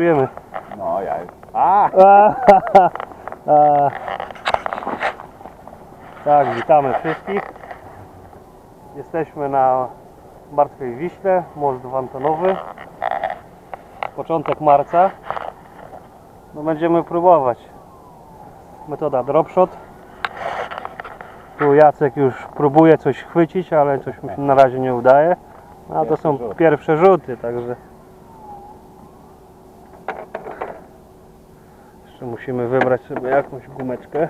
Startujemy. No ja już. A! Tak, witamy wszystkich. Jesteśmy na Martwej Wiśle, most wantonowy. Początek marca. No będziemy próbować. Metoda dropshot. Tu Jacek już próbuje coś chwycić, ale coś mu się na razie nie udaje. A to są pierwsze rzuty, także Jeszcze musimy wybrać sobie jakąś gumeczkę.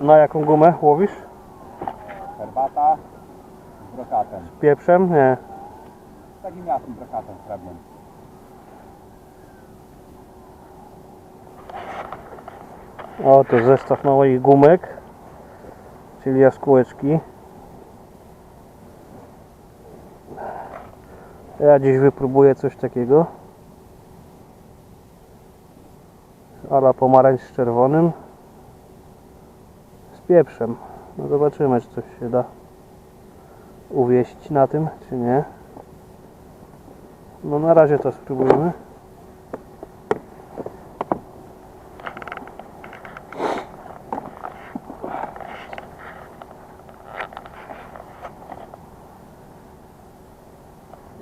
Na jaką gumę łowisz? Herbata z brokatem. Pieprzem? Nie. Z takim jasnym brokatem srebrnym. O, to zestaw małych gumek, czyli jaskółeczki. Ja dziś wypróbuję coś takiego. Ala pomarańcz z czerwonym. Z pieprzem. No zobaczymy, czy coś się da uwieść na tym, czy nie. No na razie to spróbujemy.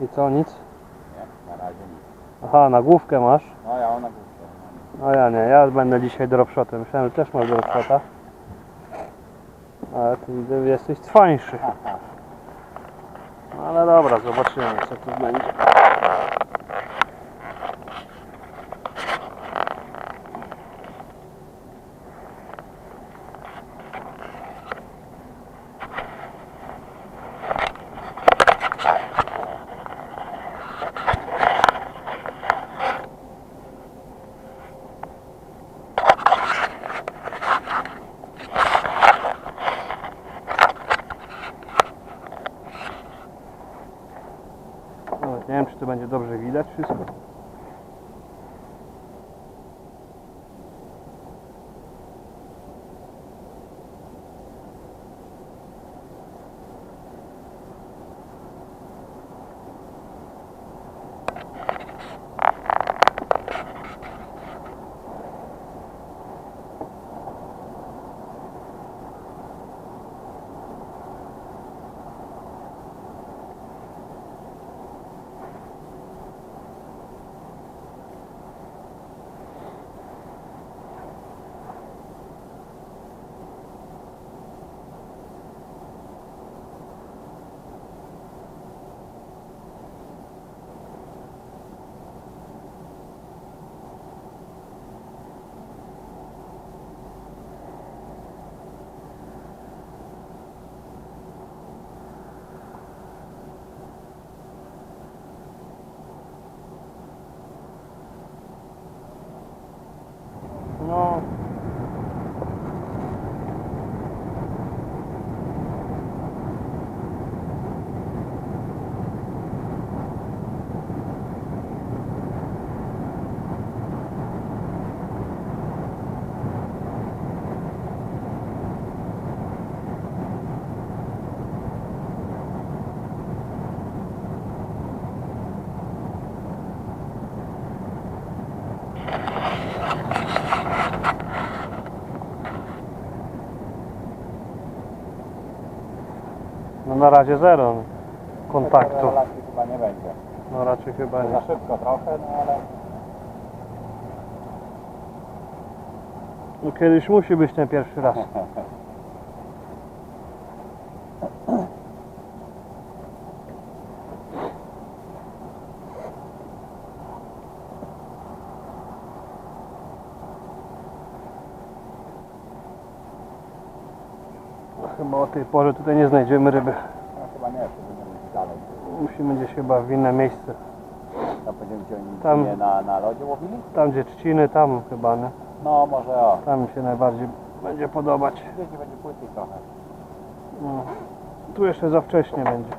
I co, nic? Nie, na razie nic. Aha, na główkę masz. No ja ona głupia. No ja nie, ja będę dzisiaj dropshotem. Myślałem, że też masz dropshota. Ale ty widzę, jesteś cwańszy. No ale dobra, zobaczymy co tu będzie. Nawet nie wiem, czy to będzie dobrze widać wszystko. No. No na razie zero kontaktu. Relacji chyba nie będzie. No raczej chyba Za nie. szybko trochę, no ale... No kiedyś musi być ten pierwszy raz. Chyba o tej porze tutaj nie znajdziemy ryby. No chyba nie, to będziemy iść dalej. Musimy gdzieś chyba w inne miejsce. Tam będziemy gdzie oni Tam- nie na, na lodzie łowili? Tam gdzie trzciny, tam chyba, nie? No może o. Tam mi się najbardziej będzie podobać. Gdzieś będzie płytkiej trochę. No. Tu jeszcze za wcześnie będzie.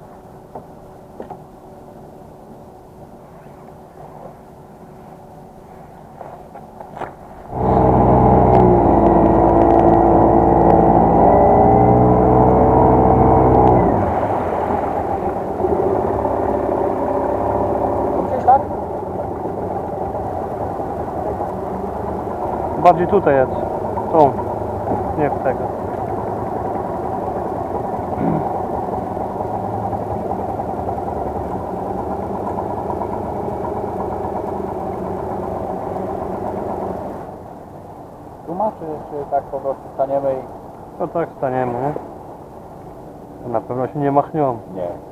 Bardziej tutaj jest. Tu. Nie w tego. Tu czy, czy tak po prostu staniemy i... To tak staniemy, nie? Na pewno się nie machnią. Nie.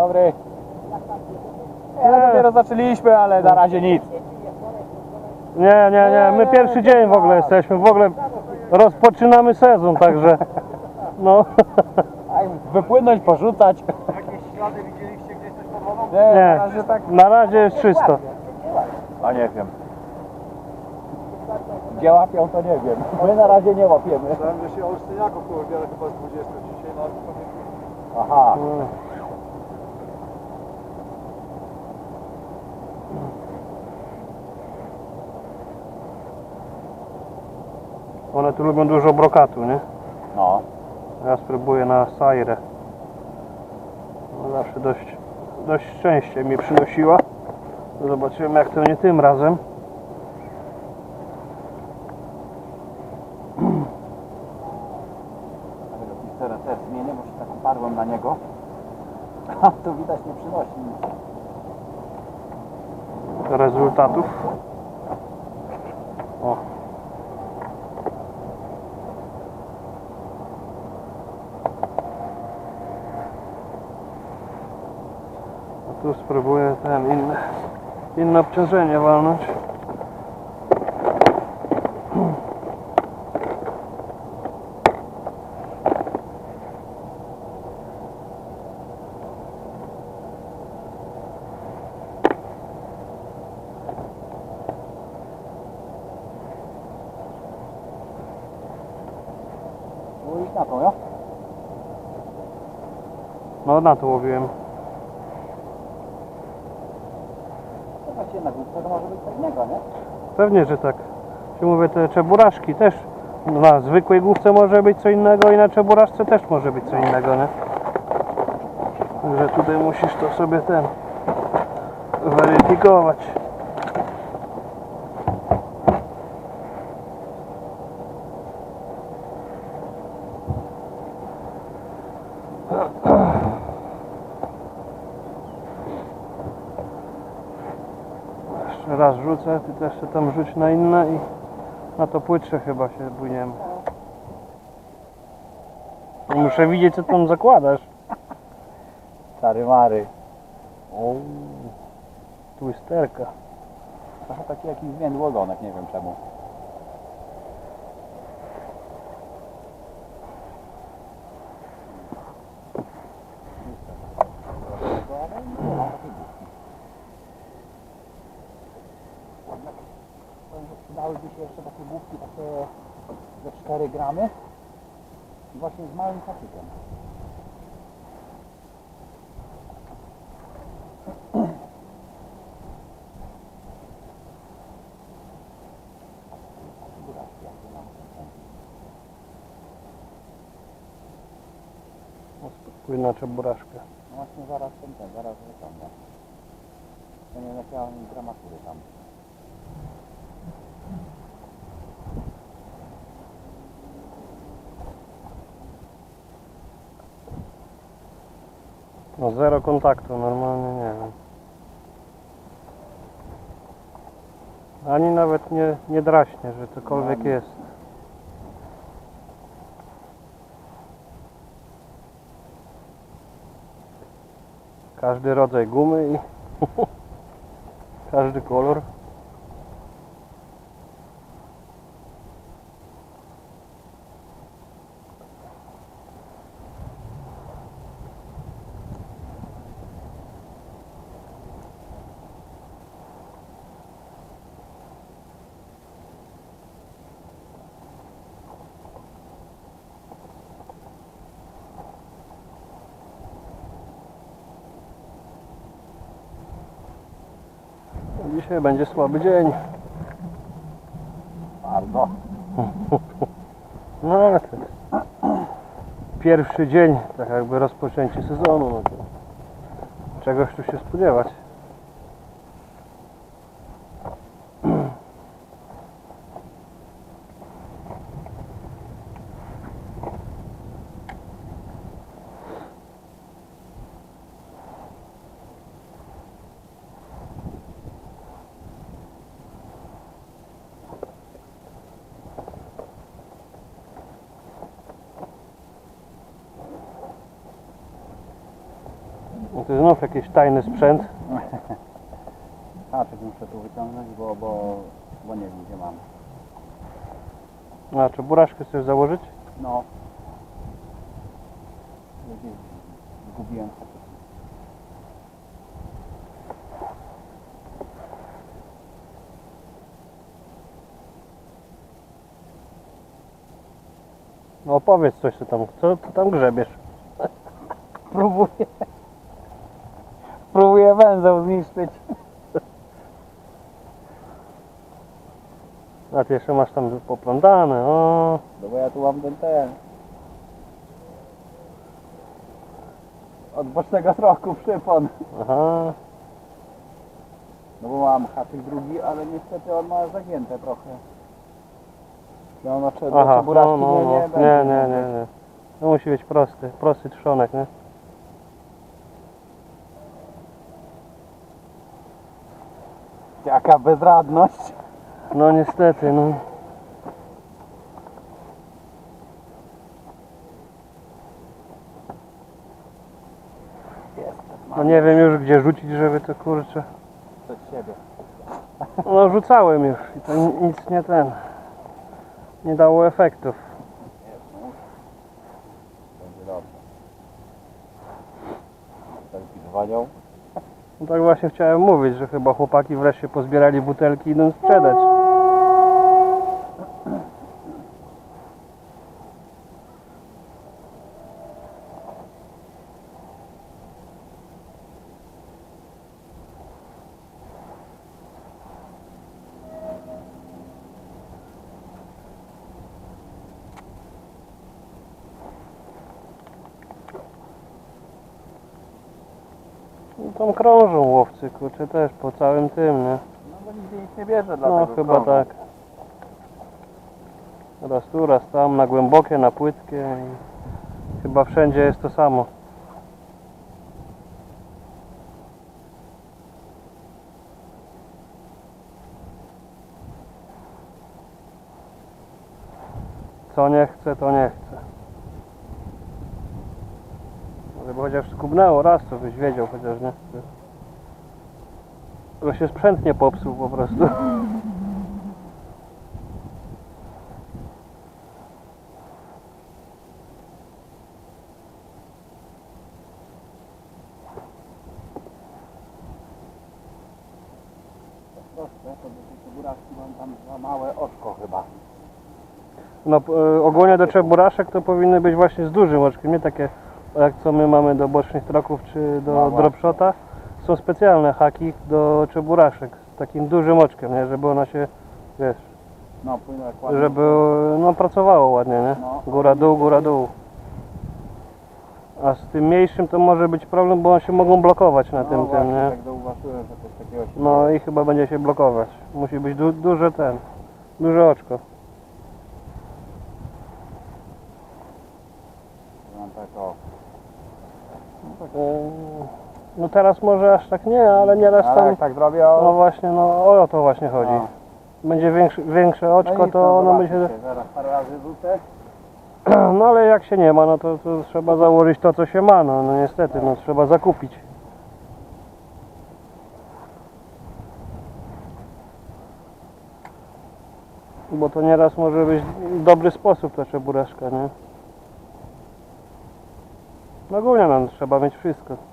Dobry. Ja dopiero zaczęliśmy, ale na razie nic. Nie, nie, nie. My pierwszy dzień w ogóle jesteśmy. W ogóle rozpoczynamy sezon, także. No. Wypłynąć, porzucać. Jakieś ślady widzieliście gdzieś coś pod wodą? Nie, Nie. na razie tak. Na razie jest czysto. A nie wiem. Gdzie łapią, to nie wiem. My na razie nie łapiemy. Myślałem, że się Olsztyniaków tu wiele chyba z 20 dzisiaj, no nie Aha. One tu lubią dużo brokatu, nie? No. Ja spróbuję na Sairę. No zawsze dość, dość szczęście mi przynosiła. Zobaczymy jak to nie tym razem. Teraz też zmienię, bo się tak uparłem na niego. A tu widać nie przynosi nic. Rezultatów. O. A tu spróbuję ten inny, inne obciążenie walnąć. Było iść na to, jo? No to łowiłem. To na główce to może być innego, nie? Pewnie, że tak. Ci mówię, te czeburaszki też. Na zwykłej główce może być co innego i na czeburaszce też może być co innego, nie? Także tutaj musisz to sobie ten weryfikować. Rzucę, ty też się tam rzuć na inne i na to płytsze chyba się płyniemy. Muszę widzieć co tam zakładasz. Czary mary. O, Twisterka. trochę taki jakiś zmiędły ogonek, nie wiem czemu. Przydałyby się jeszcze takie główki takie ze 4 gramy właśnie z małym haczykiem. Płyn na czeburaszkę. No właśnie zaraz ten, ten zaraz wyciągnę. To nie ja mam gramatury tam. No zero kontaktu, normalnie nie wiem. Ani nawet nie, nie draśnie, że cokolwiek No, jest. Każdy rodzaj gumy i każdy kolor. Dzisiaj będzie słaby dzień. Bardzo. No ale jest pierwszy dzień, tak jakby rozpoczęcie sezonu. No to czegoś tu się spodziewać. Znów jakiś tajny sprzęt. Haczyk muszę tu wyciągnąć, bo, bo, bo nie wiem gdzie mam. A czy buraszkę chcesz założyć? No. Gdzieś zgubiłem haczyk. No opowiedz coś co tam, co ty tam grzebiesz? Próbuję. Próbuję węzeł zniszczyć. A ty jeszcze masz tam poplądane, o. No bo ja tu mam ten ten. Od bocznego trochu przypon. Aha. No bo mam haczyk drugi, ale niestety on ma zagięte trochę. No znaczy, Aha, no, no, nie, no. nie, nie, będzie. nie, nie, nie. No musi być prosty, prosty trzonek, nie? Jaka bezradność. No niestety, no. No nie wiem już gdzie rzucić, żeby to kurczę. Przed siebie. No rzucałem już i to ni- nic nie ten. Nie dało efektów. Jest, no. Będzie dobrze. Tak dzwonią. No tak właśnie chciałem mówić, że chyba chłopaki wreszcie pozbierali butelki i idą sprzedać. No tam krążą łowcy, kurczę też po całym tym, nie? No bo nigdzie nic nie bierze No dlatego chyba tak. Raz tu, raz tam, na głębokie, na płytkie i chyba wszędzie jest to samo. Co nie chce, to nie chce. Żeby chociaż skubnęło raz, to byś wiedział chociaż, nie? Tylko się sprzęt nie popsuł po prostu. Proste, to do tej buraczki mam tam za małe oczko chyba. No e, ogólnie do czeburaszek to powinny być właśnie z dużym oczkiem, nie takie jak co my mamy do bocznych troków czy do No dropshota. Są specjalne haki do czeburaszek z takim dużym oczkiem, nie? Żeby ona się, wiesz, No płynął jak ładnie. żeby no pracowało ładnie, nie? No. Góra dół, góra dół. A z tym mniejszym to może być problem, bo one się mogą blokować na no, tym, właśnie, tym, nie? tak zauważyłem, że coś takiego się No i chyba będzie się blokować. Musi być du duże ten, duże oczko. Mam tak o. E, No teraz może aż tak nie, ale nieraz Ale tam... jak tak No właśnie, no o to właśnie chodzi. No. Będzie większe, większe No oczko, nic, to no, ono będzie... Zaraz parę razy rzucę. No ale jak się nie ma, no to, to trzeba założyć to, co się ma, no, no niestety, no trzeba zakupić. Bo to nieraz może być dobry sposób ta czeburaszka, nie? No ogólnie no, trzeba mieć wszystko.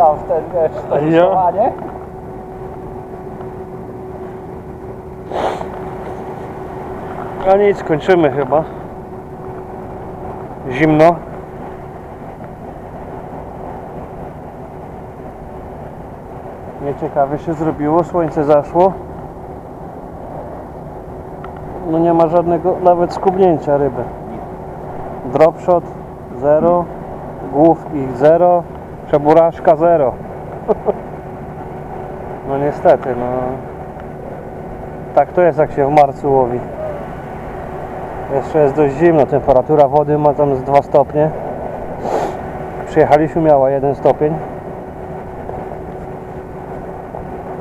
Tam w ten, wiesz, to Ja? A nic, kończymy chyba. Zimno. Nieciekawie się zrobiło, słońce zaszło. No nie ma żadnego nawet skubnięcia ryby. Dropshot 0, główki 0, przeburaszka 0. No niestety, no. Tak to jest jak się w marcu łowi. Jeszcze jest dość zimno, temperatura wody ma tam z 2 stopnie. Przyjechaliśmy, miała 1 stopień.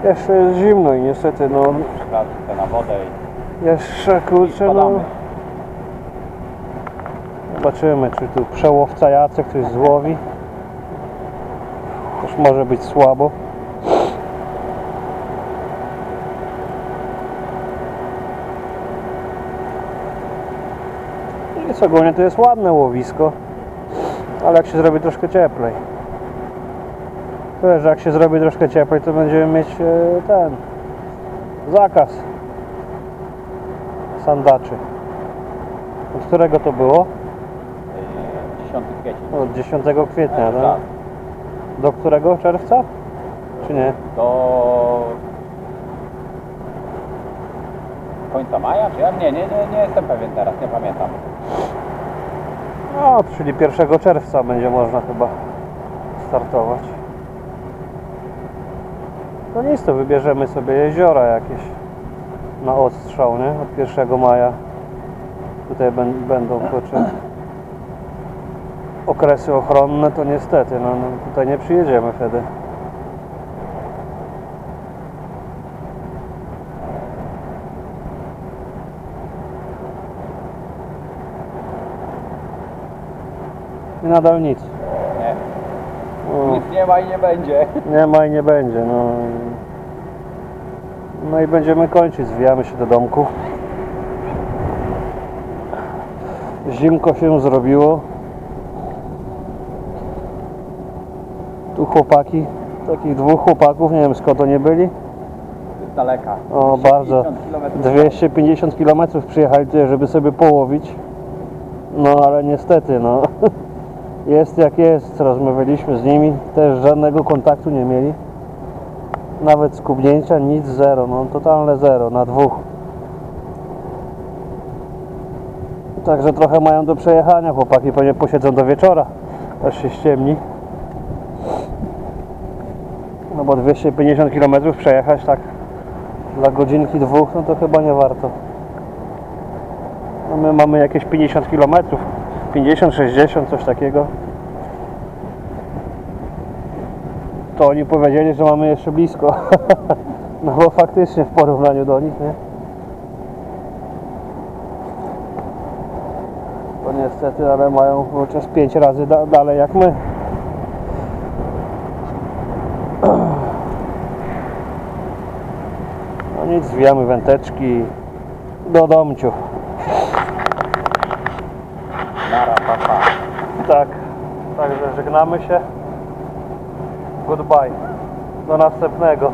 Jeszcze jest zimno i niestety no na wodę jeszcze kurczę no. Zobaczymy czy tu przełowca Jacek coś złowi. Też może być słabo. Jest ogólnie to jest ładne łowisko, ale jak się zrobi troszkę cieplej. Tyle, że jak się zrobi troszkę cieplej, to będziemy mieć e, ten zakaz sandaczy. Od którego to było? Yy, 10 kwiecień. Od 10 kwietnia, Tak. Do którego czerwca? Czy nie? Do końca maja, czy ja? Nie, nie, nie, nie jestem pewien teraz, nie pamiętam. No, czyli 1 czerwca będzie można chyba startować. No nic, to wybierzemy sobie jeziora jakieś na odstrzał, nie? Od 1 maja. Tutaj bę- będą kurczę, okresy ochronne, to niestety, no, no tutaj nie przyjedziemy wtedy. I nadal nic. Nie, No. nic nie ma i nie będzie. Nie ma i nie będzie. No, no i będziemy kończyć. Zwijamy się do domku. Zimko się zrobiło. Chłopaki, takich dwóch chłopaków, nie wiem skąd oni byli. Z daleka. O, 250 bardzo. kilometrów. 250 km przyjechali tutaj, żeby sobie połowić. No ale niestety, no. Jest jak jest. Rozmawialiśmy z nimi. Też żadnego kontaktu nie mieli. Nawet skubnięcia, nic, zero. No totalne zero na dwóch. Także trochę mają do przejechania. Chłopaki pewnie posiedzą do wieczora. Aż się ściemni. No bo 250 km przejechać tak dla godzinki dwóch, no to chyba nie warto. No my mamy jakieś 50 km, 50, 60, coś takiego. To oni powiedzieli, że mamy jeszcze blisko. No bo faktycznie w porównaniu do nich, nie? To niestety, ale mają chociaż 5 razy da dalej jak my. Nic, zwijamy węteczki do domciu. Nara, papa. Tak, także żegnamy się. Goodbye. Do następnego.